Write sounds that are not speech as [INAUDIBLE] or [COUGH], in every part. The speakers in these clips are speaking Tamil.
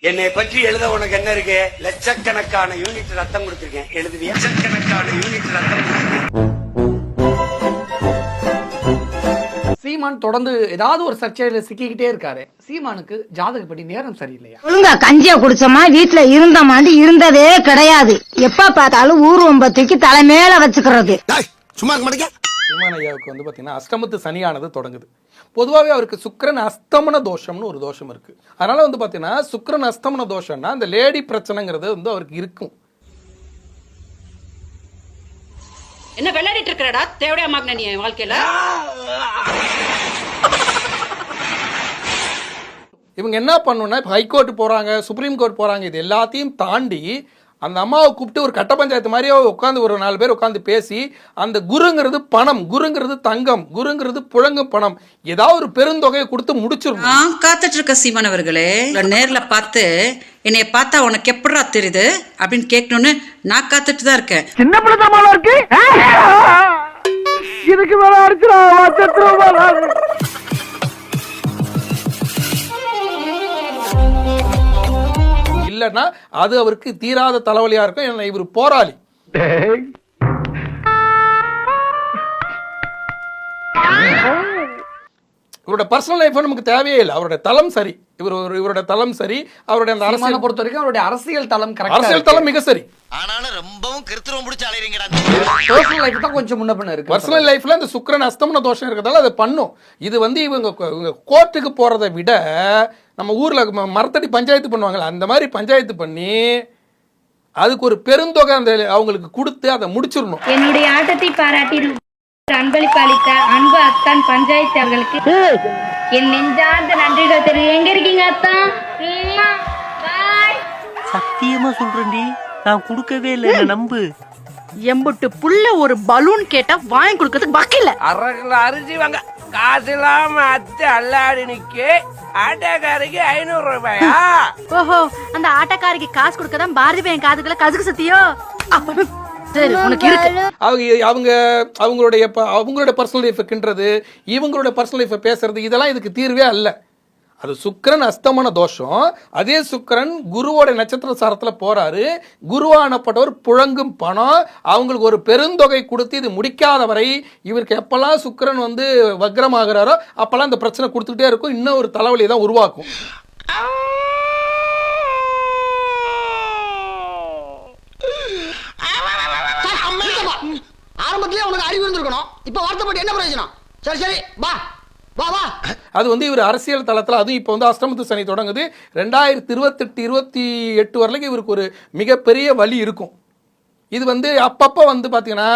என்னை பற்றி எழுத உனக்கு என்ன இருக்கு? லட்சக்கணக்கான யூனிட் ரத்தம் கொடுத்திருக்கேன். எழுதுவியா? லட்சக்கணக்கான யூனிட் ரத்தம் கொடுத்திருக்கேன். சீமான் தொடர்ந்து ஏதாவது ஒரு சர்ச்சையில சிக்கிக்கிட்டே இருக்காரு. சீமானுக்கு ஜாதகப்படி நேரம் சரியில்லையா? ஒழுங்கா கஞ்சிய குடிச்சோமா? வீட்டுல இருந்தமாண்டி இருந்ததே கிடையாது. எப்ப பார்த்தாலும் ஊர் ஒம்பத்துக்கு தலைமையில வச்சுக்கிறது. சும்மா சீமான் ஐயாவுக்கு வந்து பார்த்தீங்கன்னா அஷ்டமத்து சனியானது தொடங்குது. பொதுவாகவே அவருக்கு சுக்கிரன் அஸ்தமன தோஷம்னு ஒரு தோஷம் இருக்கு. அதனால வந்து பார்த்தீங்கன்னா சுக்கிரன் அஸ்தமன தோஷம்னா அந்த லேடி பிரச்சனைங்கிறது வந்து அவருக்கு இருக்கும். என்ன விளையாடிட்டு இருக்கிறடா? தேவடையா மாግன நீ வாழ்க்கையில? இவங்க என்ன பண்ணணும்னா இப்போ ஹைகோர்ட் போகிறாங்க சுப்ரீம் கோர்ட் போகிறாங்க இது எல்லாத்தையும் தாண்டி அந்த அம்மாவை கூப்பிட்டு ஒரு கட்ட பஞ்சாயத்து மாதிரியே உட்காந்து ஒரு நாலு பேர் உட்காந்து பேசி அந்த குருங்கிறது பணம் குருங்கிறது தங்கம் குருங்கிறது புழங்கும் பணம். ஏதாவது ஒரு பெருந்தொகையை கொடுத்து முடிச்சிடணும். நான் காத்துட்டு இருக்க சீமான் அவர்களே நேர்ல பார்த்து என்னைய பார்த்தா உனக்கு எப்படிடா தெரியுது அப்படின்னு கேட்கணும்னு நான் காத்துட்டு தான் இருக்கேன். சின்ன பிள்ளை இருக்கு. இதுக்கு மேல அடிச்சிடா. இல்லைன்னா அது அவருக்கு தீராத தலைவலியாக இருக்கும். ஏன்னா இவர் போராளி. இவரோட பர்சனல் லைஃப் நமக்கு தேவையே இல்லை. அவரோட தளம் சரி. இவர் ஒரு இவரோட தளம் சரி. அவருடைய அந்த அரசியல் பொறுத்த வரைக்கும் அவருடைய அரசியல் தளம் கரெக்டா அரசியல் தளம் மிக சரி. ஆனாலும் ரொம்பவும் கிருத்துவம் பிடிச்சி அலையறீங்கடா. பர்சனல் லைஃப் தான் கொஞ்சம் முன்ன பின்ன இருக்கு. பர்சனல் லைஃப்ல இந்த சுக்கிரன் அஸ்தமன தோஷம் இருக்கிறதால அதை பண்ணும். இது வந்து இவங்க இவங்க கோர்ட்டுக்கு போறதை விட நம்ம ஊர்ல மரத்தடி பஞ்சாயத்து பண்ணுவாங்கல்ல அந்த மாதிரி பஞ்சாயத்து பண்ணி அதுக்கு ஒரு பெருந்தொகை அந்த அவங்களுக்கு கொடுத்து அதை முடிச்சிடணும். என்னுடைய ஆட்டத்தை பாராட்டி அன்பளிப்பு அளித்த அன்பு அத்தான் பஞ்சாயத்து அவர்களுக்கு. என் நெஞ்சார்ந்த நன்றிகள் தெரியும் எங்க இருக்கீங்க அத்தான். சத்தியமா சொல்றேன்டி நான் கொடுக்கவே இல்லை நம்பு. எம்புட்டு புள்ள ஒரு பலூன் கேட்டா வாங்கி கொடுக்கறதுக்கு வக்கில்ல அரை கிலோ அரிசி வாங்க. காசு இல்லாம அத்தை அல்லாடி நிக்கு. ஆட்டோக்காரிக்கு ஐநூறு ரூபாயா? ஓஹோ அந்த ஆட்டக்காரிக்கு காசு கொடுக்கதான் பாரதி பையன் காதுக்குள்ள கசுக்கு சத்தியோ? சரி உனக்கு இருக்கு. அவங்க அவங்க அவங்களுடைய அவங்களுடைய பர்சனல் லைஃபை கிண்டுறது இவங்களுடைய பர்சனல் லைஃபை பேசுறது இதெல்லாம் இதுக்கு தீர்வே அல்ல. அது சுக்கரன் அஸ்தமன தோஷம் அதே சுக்கரன் குருவோட நட்சத்திர சாரத்தில் போறாரு குருவானப்பட்டவர் புழங்கும் பணம் அவங்களுக்கு ஒரு பெருந்தொகை கொடுத்து இது முடிக்காத வரை இவருக்கு எப்பெல்லாம் சுக்கிரன் வந்து வக்ரமாகிறாரோ அப்பெல்லாம் இந்த பிரச்சனை கொடுத்துக்கிட்டே இருக்கும் இன்னும் ஒரு தலைவலியை தான் உருவாக்கும் ஆரம்பத்திலே உனக்கு அறிவு இருந்திருக்கணும் இப்போ வருத்தப்பட்டு என்ன பிரயோஜனம் சரி சரி பா வா அது வந்து இவர் அரசியல் தளத்தில் அதுவும் இப்போ வந்து அஷ்டமத்து சனி தொடங்குது. ரெண்டாயிரத்தி இருபத்தெட்டு இருபத்தி எட்டு வரைக்கும் இவருக்கு ஒரு மிகப்பெரிய வலி இருக்கும். இது வந்து அப்பப்போ வந்து பார்த்தீங்கன்னா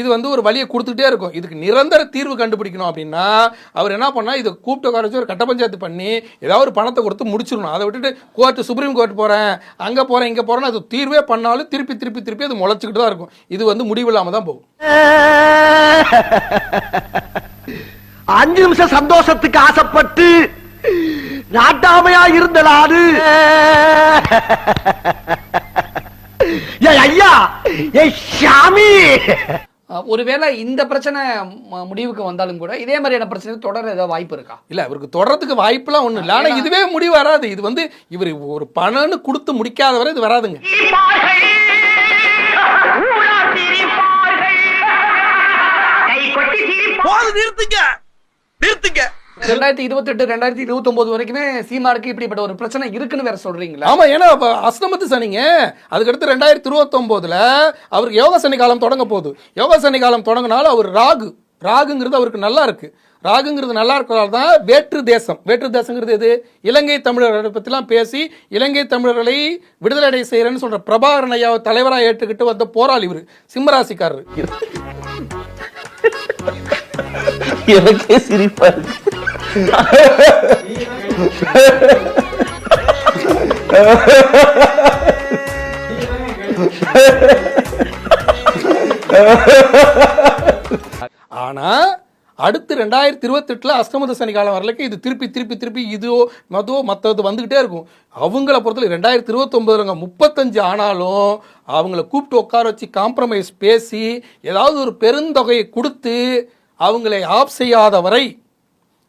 இது வந்து ஒரு வழியை கொடுத்துக்கிட்டே இருக்கும். இதுக்கு நிரந்தர தீர்வு கண்டுபிடிக்கணும் அப்படின்னா அவர் என்ன பண்ணால் இதை கூப்பிட்டு வச்சு ஒரு கட்ட பஞ்சாயத்து பண்ணி ஏதாவது ஒரு பணத்தை கொடுத்து முடிச்சிடணும். அதை விட்டுட்டு கோர்ட்டு சுப்ரீம் கோர்ட் போகிறேன் அங்கே போகிறேன் இங்கே போகிறேன்னு அது தீர்வே பண்ணாலும் திருப்பி திருப்பி திருப்பி அது முளைச்சிக்கிட்டு தான் இருக்கும். இது வந்து முடிவில்லாமல் தான் போகும். [LAUGHS] அஞ்சு நிமிஷம் சந்தோஷத்துக்கு ஆசைப்பட்டு நாட்டாமையா இருந்த நாடு ஏய் ஐயா சாமி ஒருவேளை இந்த பிரச்சனை முடிவுக்கு வந்தாலும் கூட இதே மாதிரியான பிரச்சனை தொடர ஏதாவது வாய்ப்பு இருக்கா? இல்ல அவருக்கு தொடர்றதுக்கு வாய்ப்புலாம் ஒண்ணும் இல்லை. ஆனா இதுவே முடிவு வராது. இது வந்து இவர் ஒரு பணம்னு கொடுத்து முடிக்காத வரை இது வராதுங்க. போது நிறுத்துங்க. நிறுத்துங்க. ரெண்டாயிரத்தி இருபத்தி எட்டு ரெண்டாயிரத்தி இருபத்தி ஒன்பது வரைக்குமே சீமாருக்கு இப்படிப்பட்ட ஒரு பிரச்சனை இருக்குன்னு வேற சொல்றீங்களா? ஆமா ஏன்னா அஸ்தமத்து சனிங்க. அதுக்கடுத்து ரெண்டாயிரத்தி இருபத்தொம்போதுல அவருக்கு யோக சனி காலம் தொடங்க போகுது. யோக சனி காலம் தொடங்கினாலும் அவர் ராகு. ராகுங்கிறது அவருக்கு நல்லா இருக்கு. ராகுங்கிறது நல்லா இருக்கிறதால தான் வேற்று தேசம். வேற்று தேசங்கிறது எது? இலங்கை தமிழர்களை பற்றிலாம் பேசி இலங்கை தமிழர்களை விடுதலை அடைய செய்கிறேன்னு சொல்ற பிரபாகரன் ஐயாவை தலைவராக ஏற்றுக்கிட்டு வந்த போராளி இவர். சிம்மராசிக்காரர். எனக்கே சிரிப்பா ஆனா அடுத்து ரெண்டாயிரத்தி இருபத்தெட்டில் அஷ்டமத சனி காலம் வரலக்கு இது திருப்பி திருப்பி திருப்பி இதோ மதோ மற்றது வந்துக்கிட்டே இருக்கும். அவங்கள பொறுத்தவரை ரெண்டாயிரத்தி இருபத்தொம்பதுலங்க முப்பத்தஞ்சு ஆனாலும் அவங்கள கூப்பிட்டு உட்கார வச்சு காம்ப்ரமைஸ் பேசி ஏதாவது ஒரு பெருந்தொகையை கொடுத்து அவங்களை ஆப் செய்யாத வரை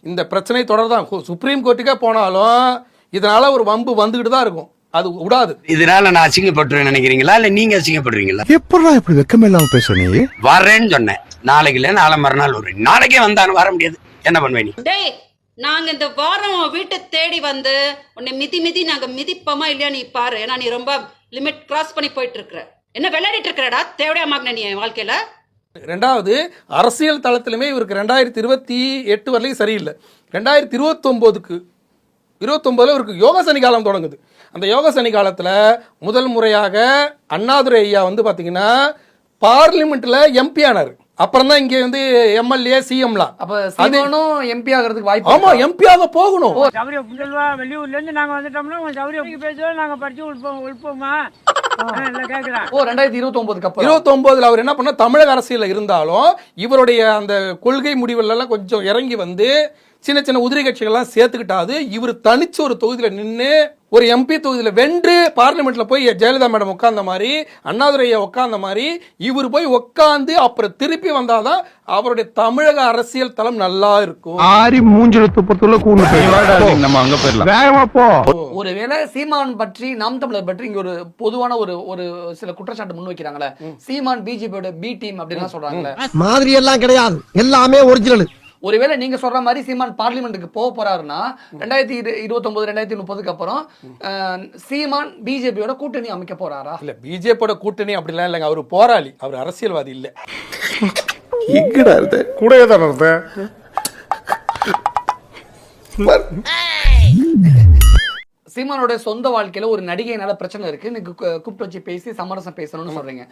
இந்த பிரச்சனை தொடர்தான். சுப்ரீம் கோர்ட்டுக்கே போனாலும் இதனால ஒரு வம்பு வந்துகிட்டு தான் இருக்கும். அது விடாது. இதனால நான் அசிங்கப்பட்டுருவேன் நினைக்கிறீங்களா? இல்ல நீங்க அசிங்கப்படுறீங்களா எப்படா இப்படி வெக்கம் இல்லாம பேசுற நீ? வரேன்னு சொன்னேன். நாளைக்கு இல்ல நாளை மறுநாள் வருவேன். நாளைக்கே வந்தாலும் வர முடியாது. என்ன பண்ணுவேன் நீ? டேய் நாங்க இந்த வாரம் வீட்டை தேடி வந்து உன்னை மிதி மிதி நாங்க மிதிப்போமா இல்லையா நீ பாரு. ஏன்னா நீ ரொம்ப லிமிட் கிராஸ் பண்ணி போயிட்டு இருக்கிற. என்ன விளையாடிட்டு இருக்கிறடா? தேவையா மாகின நீ என் வாழ்க்கையில? ரெண்டாவது அரசியல் தளத்திலுமே இவருக்கு ரெண்டாயிரத்தி இருபத்தி எட்டு வரலையும் சரியில்லை. ரெண்டாயிரத்தி இருபத்தொம்போதுக்கு இருபத்தொம்போதில் இவருக்கு யோக சனி காலம் தொடங்குது. அந்த யோக சனி காலத்தில் முதல் முறையாக அண்ணாதுரை ஐயா வந்து பார்த்தீங்கன்னா பார்லிமெண்ட்டில் எம்பி ஆனார். அப்புறம் தான் இங்கே வந்து எம்எல்ஏ சிஎம்லாம் அப்ப சீமானும் எம்பி ஆகிறதுக்கு வாய்ப்பு ஆமா இருக்கா? எம்பியாக போகணும். சௌரிய புதல்வா வெளியூர்ல இருந்து நாங்க வந்துட்டோம்னா உங்க சௌரிய பேசுவோம் நாங்க படிச்சு உள்போம் உள்போமா? இல்ல கேக்குறேன் ஓ ரெண்டாயிரத்தி இருபத்தி ஒன்பதுக்கு அப்புறம் அவர் என்ன பண்ண தமிழக அரசியல்ல இருந்தாலும் இவருடைய அந்த கொள்கை முடிவுல எல்லாம் கொஞ்சம் இறங்கி வந்து சின்ன சின்ன உதிரி கட்சிகள்லாம் சேர்த்துக்கிட்டாது. இவர் தனிச்சு ஒரு தொகுதியில நின்று ஒரு எம்பி தொகுதியில வென்று பார்லிமெண்ட்ல போய் ஜெயலலிதா மேடம் உட்கார்ந்த மாதிரி அண்ணாதுரையை உட்கார்ந்த மாதிரி இவர் போய் உட்கார்ந்து அப்புறம் திருப்பி வந்தாதான் அவருடைய தமிழக அரசியல் தளம் நல்லா இருக்கும். ஆரி மூஞ்சில துப்பத்துள்ள கூண்டு நம்ம அங்க போயிடலாம் வேகமா போ. ஒருவேளை சீமான் பற்றி நாம் தமிழர் பற்றி இங்க ஒரு பொதுவான ஒரு ஒரு சில குற்றச்சாட்டு முன்வைக்கிறாங்களே சீமான் பிஜேபியோட பி டீம் அப்படின்லாம் சொல்றாங்களே. மாதிரி எல்லாம் கிடையாது. எல்லாமே ஒரிஜினல் ஒருவேளை நீங்க சொல்ற மாதிரி சீமான் பார்லிமெண்ட்டுக்கு போக போறாருன்னா ரெண்டாயிரத்தி இருபத்தி ஒன்பது ரெண்டாயிரத்தி முப்பதுக்கு அப்புறம் சீமான் பிஜேபியோட கூட்டணி அமைக்க போறாரா? இல்ல பிஜேபியோட கூட்டணி அப்படிலாம் இல்லைங்க. அவர் போராளி. அவர் அரசியல்வாதி இல்ல. எங்கடா இருந்த? கூடவே தானே இருந்த சீமானோட சொந்த வாழ்க்கையில ஒரு நடிகைனால பிரச்சனை இருக்கு. இன்னைக்கு கூ- கூப்பிட்டு வச்சு பேசி சமரசம் பேசணும்னு சொல்றீங்க.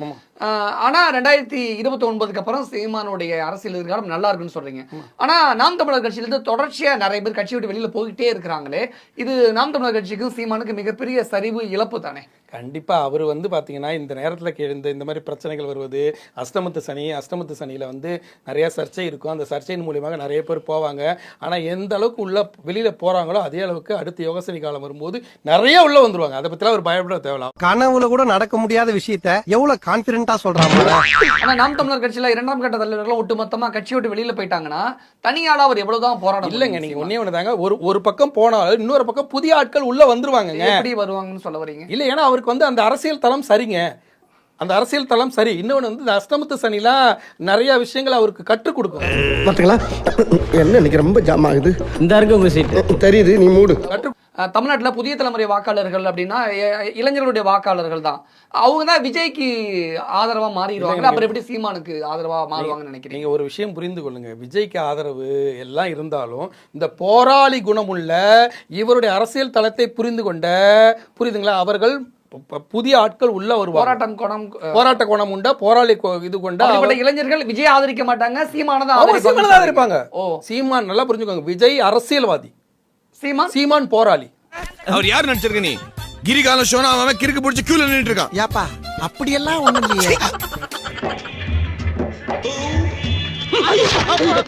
ஆனா ரெண்டாயிரத்தி இருபத்தி ஒன்பதுக்கு அப்புறம் சீமானுடைய அரசியல் எதிர்காலம் நல்லா இருக்குன்னு சொல்றீங்க. ஆனா நாம் தமிழர் கட்சியில இருந்து தொடர்ச்சியா நிறைய பேர் கட்சி விட்டு வெளியில போயிட்டே இருக்கிறாங்களே இது நாம் தமிழர் கட்சிக்கும் சீமானுக்கு மிகப்பெரிய சரிவு இழப்பு தானே? கண்டிப்பா அவர் வந்து பாத்தீங்கன்னா இந்த நேரத்துல கே- இந்த மாதிரி பிரச்சனைகள் வருவது அஷ்டமத்து சனி அஷ்டமத்து சனியில வந்து நிறைய சர்ச்சை இருக்கும். அந்த சர்ச்சையின் மூலியமாக நிறைய பேர் போவாங்க. ஆனா எந்த அளவுக்கு உள்ள வெளியில போறாங்களோ அதே அளவுக்கு அடுத்த யோகசனி காலம் வரும்போது நிறைய உள்ள வந்துருவாங்க. அதை பத்திலாம் அவர் பயப்பட தேவையில்லாம் கனவுல கூட நடக்க முடியாத விஷயத்த எவ்வளவு கான்பிடண்டா சொல்றாங்க ஆனா நாம் தமிழர் கட்சியில இரண்டாம் கட்ட தலைவர்கள் ஒட்டுமொத்தமா கட்சி விட்டு வெளியில போயிட்டாங்கன்னா தனியாளா அவர் எவ்வளவுதான் போராட இல்லைங்க நீங்க ஒன்னே ஒண்ணுதாங்க. ஒரு ஒரு பக்கம் போனாலும் இன்னொரு பக்கம் புதிய ஆட்கள் உள்ள வந்துருவாங்கங்க. எப்படி வருவாங்கன்னு சொல்ல வரீங்க இல்ல ஏன்னா அவருக்கு வந்து அந்த அரசியல் தளம் சரிங்க. அந்த அரசியல் தளம் சரி. இன்னொன்று வந்து இந்த அஷ்டமத்து சனிலாம் நிறைய விஷயங்கள் அவருக்கு கற்றுக் கொடுக்கும். பாத்துங்களா? என்ன இன்னைக்கு ரொம்ப ஜாம் ஆகுது? இந்த இருக்கு உங்க சீட்டு தெரியுது நீ மூடு. தமிழ்நாட்டுல புதிய தலைமுறை வாக்காளர்கள் அப்படின்னா இளைஞர்களுடைய வாக்காளர்கள் தான். அவங்க தான் விஜய்க்கு ஆதரவா மாறிடுவாங்க அப்புறம் எப்படி சீமானுக்கு ஆதரவா மாறுவாங்கன்னு நினைக்கிறீங்க? நீங்க ஒரு விஷயம் புரிந்து கொள்ளுங்க. விஜய்க்கு ஆதரவு எல்லாம் இருந்தாலும் இந்த போராளி குணமுள்ள இவருடைய அரசியல் தளத்தை புரிந்து கொண்ட புரியுதுங்களா? அவர்கள் புதிய ஆட்கள் உள்ள வருவாங்க. போராட்டம் குணம் போராட்ட குணம் உண்ட போராளி இது கொண்ட அப்படிப்பட்ட இளைஞர்கள் விஜய் ஆதரிக்க மாட்டாங்க சீமான தான் அவங்க சீமான் தான் இருப்பாங்க ஓ. சீமான் நல்லா புரிஞ்சுக்கோங்க. விஜய் அரசியல்வாதி. சீமான்? சீமான் போராளி. அவர் யார் நடிச்சிருக்க நீ? கிரிகாலம் ஷோனா அவன் கிறுக்கு பிடிச்சி கியூல நின்னுட்டு இருக்கான். ஏப்பா அப்படியெல்லாம் ஒண்ணும் இல்லையே.